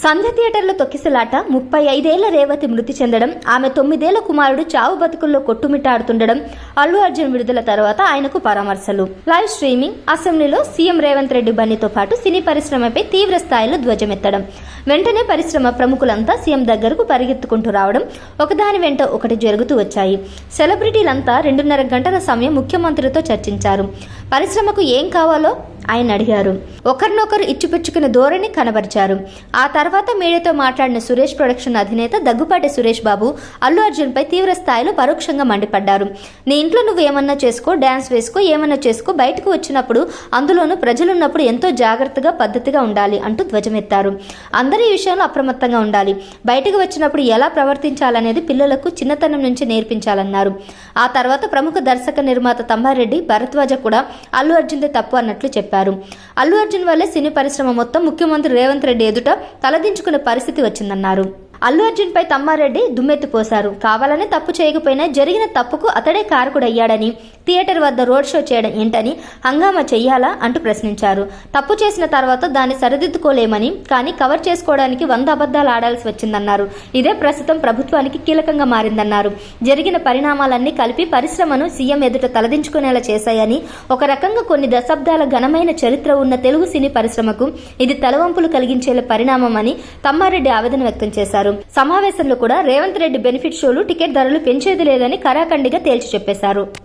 సంధ్య థియేటర్లో తొక్కిసలాట ముప్పై ఐదేళ్ళ రేవతి మృతి చెందడం ఆమె తొమ్మిదేళ్ళ కుమారుడు చావు బతుకుల్లో కొట్టుమిట్టాడుతుండడం అల్లు అర్జున్ విడుదల తర్వాత ఆయనకు పరామర్శలు. లైవ్ స్ట్రీమింగ్ అసెంబ్లీలో సీఎం రేవంత్ రెడ్డి బన్నీతో పాటు సినీ పరిశ్రమపై తీవ్ర స్థాయిలో ధ్వజమెత్తడం. వెంటనే పరిశ్రమ ప్రముఖులంతా సీఎం దగ్గరకు పరిగెత్తుకుంటూ రావడం ఒకదాని వెంట ఒకటి జరుగుతూ వచ్చాయి. సెలబ్రిటీలంతా రెండున్నర గంటల సమయం ముఖ్యమంత్రితో చర్చించారు. పరిశ్రమకు ఏం కావాలో ఆయన అడిగారు. ఒకరినొకరు ఇచ్చిపుచ్చుకునే ధోరణి కనబరిచారు. ఆ తర్వాత మీడియాతో మాట్లాడిన సురేష్ ప్రొడక్షన్ అధినేత దగ్గుపాటి సురేష్ బాబు అల్లు అర్జున్పై తీవ్ర స్థాయిలో పరోక్షంగా మండిపడ్డారు. నీ ఇంట్లో నువ్వు ఏమన్నా చేసుకో డ్యాన్స్ వేసుకో ఏమన్నా చేసుకో బయటకు వచ్చినప్పుడు అందులోనూ ప్రజలున్నప్పుడు ఎంతో జాగ్రత్తగా పద్ధతిగా ఉండాలి అంటూ ధ్వజమెత్తారు. అందరి ఈ విషయంలో అప్రమత్తంగా ఉండాలి. బయటకు వచ్చినప్పుడు ఎలా ప్రవర్తించాలనేది పిల్లలకు చిన్నతనం నుంచి నేర్పించాలన్నారు. ఆ తర్వాత ప్రముఖ దర్శక నిర్మాత తమ్మారెడ్డి భరద్వాజ కూడా అల్లు అర్జున్దే తప్పు అన్నట్లు చెప్పారు. అల్లు అర్జున్ వల్లే సినీ పరిశ్రమ మొత్తం ముఖ్యమంత్రి రేవంత్ రెడ్డి ఎదుట తలదించుకునే పరిస్థితి వచ్చిందన్నారు. అల్లు అర్జున్ పై తమ్మారెడ్డి దుమ్మెత్తిపోశారు కావాలనే తప్పు చేయకపోయినా జరిగిన తప్పుకు అతడే కారకుడయ్యాడని థియేటర్ వద్ద రోడ్ షో చేయడం ఏంటని హంగామా చెయ్యాలా అంటూ ప్రశ్నించారు. తప్పు చేసిన తర్వాత దాన్ని సరిదిద్దుకోలేమని కానీ కవర్ చేసుకోవడానికి వంద అబద్ధాలు ఆడాల్సి వచ్చిందన్నారు. ఇదే ప్రస్తుతం ప్రభుత్వానికి కీలకంగా మారిందన్నారు. జరిగిన పరిణామాలన్నీ కలిపి పరిశ్రమను సీఎం ఎదుట తలదించుకునేలా చేశాయని ఒక రకంగా కొన్ని దశాబ్దాల ఘనమైన చరిత్ర ఉన్న తెలుగు సినీ పరిశ్రమకు ఇది తలవంపులు కలిగించేలా పరిణామమని తమ్మారెడ్డి ఆవేదన వ్యక్తం చేశారు. సమావేశంలో కూడా రేవంత్ రెడ్డి బెనిఫిట్ షోలు టికెట్ ధరలు పెంచేది లేదని కరాఖండిగా తేల్చి చెప్పేశారు.